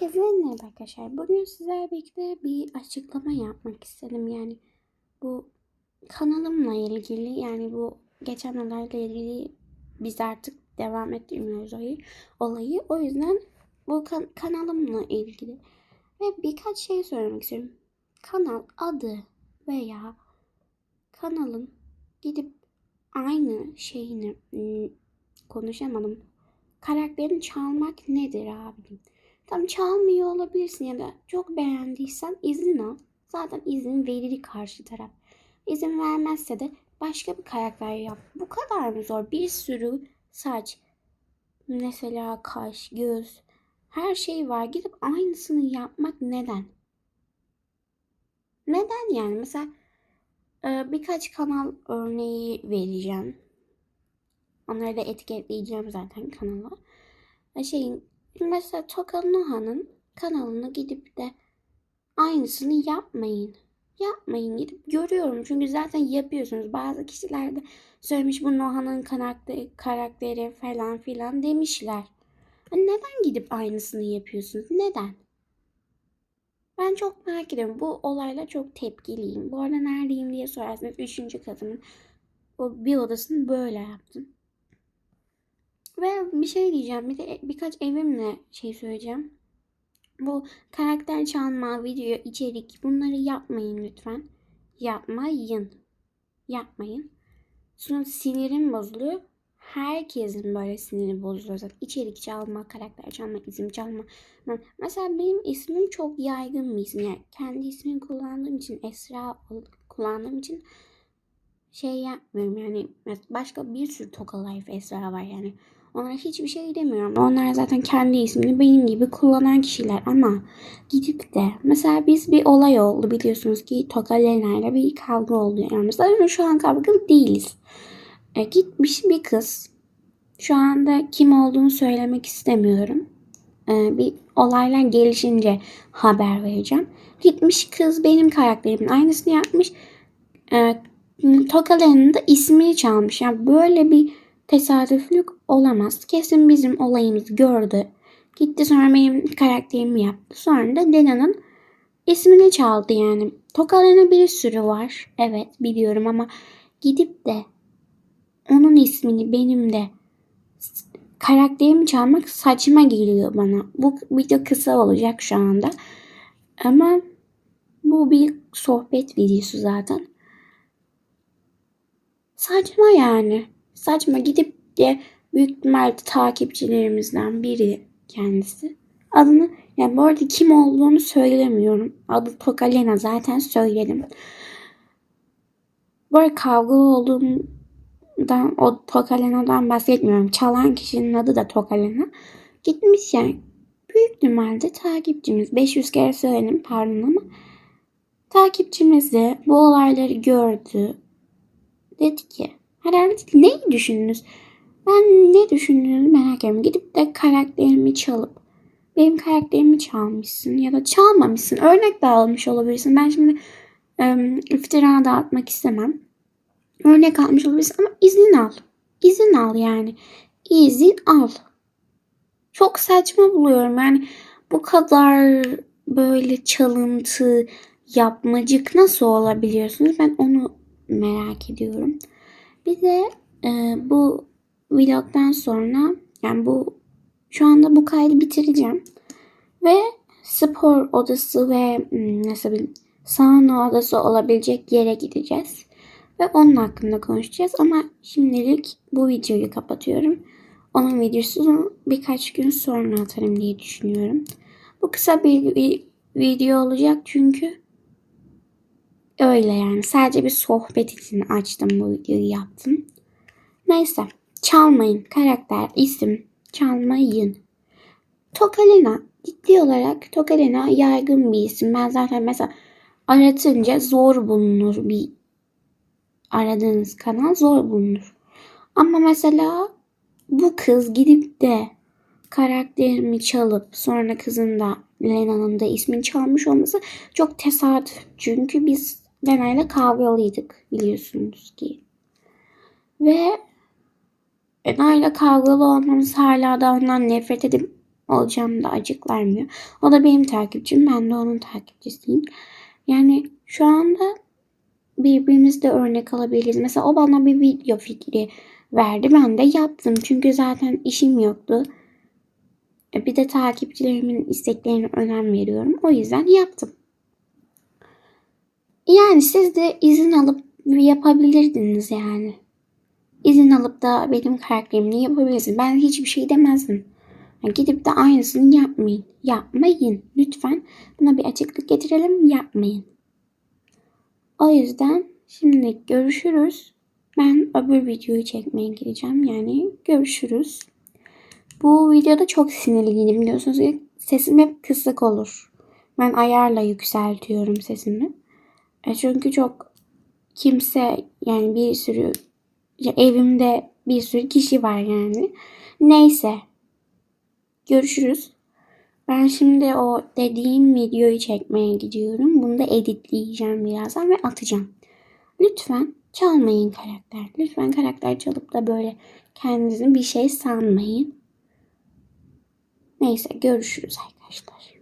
Herkese merhaba arkadaşlar. Bugün sizlerle birlikte bir açıklama yapmak istedim. Yani bu kanalımla ilgili yani bu geçen olayla ilgili biz artık devam ettirmiyoruz olayı. olayı. O yüzden bu kan- kanalımla ilgili ve birkaç şey söylemek istiyorum. Kanal adı veya kanalın gidip aynı şeyini hmm, konuşamadım. Karakterini çalmak nedir abim? Tam çalmıyor olabilirsin ya da çok beğendiysen izin al. Zaten izin verir karşı taraf. İzin vermezse de başka bir karakter yap. Bu kadar mı zor? Bir sürü saç, mesela kaş, göz, her şey var. Gidip aynısını yapmak neden? Neden yani? Mesela e, birkaç kanal örneği vereceğim. Onları da etiketleyeceğim zaten kanala. E, Şeyin Mesela Toka Noha'nın kanalına gidip de aynısını yapmayın. Yapmayın gidip görüyorum çünkü zaten yapıyorsunuz. Bazı kişiler de söylemiş bu Noha'nın karakteri, karakteri falan filan demişler. Hani neden gidip aynısını yapıyorsunuz? Neden? Ben çok merak ediyorum. Bu olayla çok tepkiliyim. Bu arada neredeyim diye sorarsanız üçüncü katımın o bir odasını böyle yaptım. Ve bir şey diyeceğim. Bir de birkaç evimle şey söyleyeceğim. Bu karakter çalma, video, içerik bunları yapmayın lütfen. Yapmayın. Yapmayın. Sonra sinirim bozuluyor. Herkesin böyle siniri bozuluyor zaten. İçerik çalma, karakter çalma, isim çalma. Mesela benim ismim çok yaygın bir isim. Yani kendi ismimi kullandığım için, Esra kullandığım için şey yapmıyorum. Yani başka bir sürü Toka Life Esra var yani. Onlara hiçbir şey demiyorum. Onlar zaten kendi ismini benim gibi kullanan kişiler ama gidip de mesela biz bir olay oldu biliyorsunuz ki Toka Lena ile bir kavga oldu. Yani mesela şu an kavga değiliz. E, gitmiş bir kız. Şu anda kim olduğunu söylemek istemiyorum. E, bir olaylar gelişince haber vereceğim. Gitmiş kız benim karakterimin aynısını yapmış. E, Toka Lena'nın da ismini çalmış. Yani böyle bir tesadüflük olamaz. Kesin bizim olayımızı gördü. Gitti sonra benim karakterimi yaptı. Sonra da Lena'nın ismini çaldı yani. Tokalena bir sürü var. Evet biliyorum ama gidip de onun ismini benim de karakterimi çalmak saçma geliyor bana. Bu video kısa olacak şu anda. Ama bu bir sohbet videosu zaten. Saçma yani. Saçma gidip de büyük ihtimalle takipçilerimizden biri kendisi. Adını yani bu arada kim olduğunu söylemiyorum. Adı Tokalena zaten söyledim. Bu arada kavgalı olduğumdan o Tokalena'dan bahsetmiyorum. Çalan kişinin adı da Tokalena. Gitmiş yani. Büyük ihtimalle takipçimiz. 500 kere söyledim pardon ama takipçimiz de bu olayları gördü. Dedi ki herhalde neyi düşündünüz? Ben ne düşündüğünü merak ediyorum. Gidip de karakterimi çalıp benim karakterimi çalmışsın ya da çalmamışsın. Örnek de almış olabilirsin. Ben şimdi e, iftira dağıtmak istemem. Örnek almış olabilirsin ama izin al. İzin al yani. İzin al. Çok saçma buluyorum. Yani bu kadar böyle çalıntı, yapmacık nasıl olabiliyorsunuz? Ben onu merak ediyorum. Bir de e, bu vlogdan sonra yani bu şu anda bu kaydı bitireceğim. Ve spor odası ve hmm, nasıl bileyim sauna odası olabilecek yere gideceğiz. Ve onun hakkında konuşacağız ama şimdilik bu videoyu kapatıyorum. Onun videosunu birkaç gün sonra atarım diye düşünüyorum. Bu kısa bir video olacak çünkü öyle yani. Sadece bir sohbet için açtım bu videoyu yaptım. Neyse. Çalmayın. Karakter, isim. Çalmayın. Tokalena. Ciddi olarak Tokalena yaygın bir isim. Ben zaten mesela aratınca zor bulunur bir aradığınız kanal zor bulunur. Ama mesela bu kız gidip de karakterimi çalıp sonra kızın da Lena'nın da ismini çalmış olması çok tesadüf. Çünkü biz Lena ile kavgalıydık biliyorsunuz ki. Ve İle kavgalı olmamız hala da ondan nefret edip olacağım da açıklarmıyor. O da benim takipçim. Ben de onun takipçisiyim. Yani şu anda birbirimizde örnek alabiliriz. Mesela o bana bir video fikri verdi. Ben de yaptım. Çünkü zaten işim yoktu. E, Bir de takipçilerimin isteklerine önem veriyorum. O yüzden yaptım. Yani siz de izin alıp yapabilirdiniz yani. İzin alıp da benim karakterimi yapabilirsiniz. Ben hiçbir şey demezdim. Yani gidip de aynısını yapmayın. Yapmayın. Lütfen buna bir açıklık getirelim. Yapmayın. O yüzden şimdi görüşürüz. Ben öbür videoyu çekmeye gideceğim. Yani görüşürüz. Bu videoda çok sinirliydim biliyorsunuz. Sesim hep kısık olur. Ben ayarla yükseltiyorum sesimi. E çünkü çok kimse yani bir sürü ya evimde bir sürü kişi var yani. Neyse. Görüşürüz. Ben şimdi o dediğim videoyu çekmeye gidiyorum. Bunu da editleyeceğim birazdan ve atacağım. Lütfen çalmayın karakter. Lütfen karakter çalıp da böyle kendinizi bir şey sanmayın. Neyse görüşürüz arkadaşlar.